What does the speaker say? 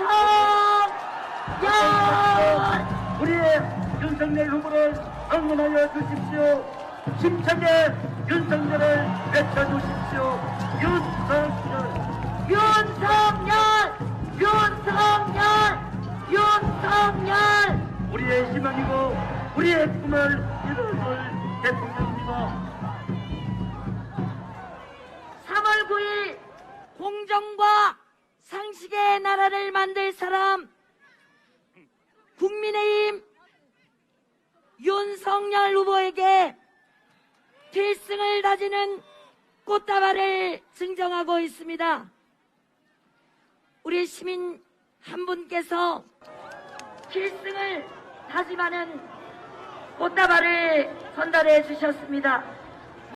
윤성열 우리의 윤석열 후보를 응원하여 주십시오. 힘차게 윤석열을 외쳐주십시오. 윤석열. 윤석열 윤석열 윤석열 우리의 희망이고 우리의 꿈을 이루어줄 대통령입니다. 3월 9일 공정과 상식의 나라를 국민의힘 윤석열 후보에게 필승을 다지는 꽃다발을 증정하고 있습니다. 우리 시민 한 분께서 필승을 다짐하는 꽃다발을 전달해 주셨습니다.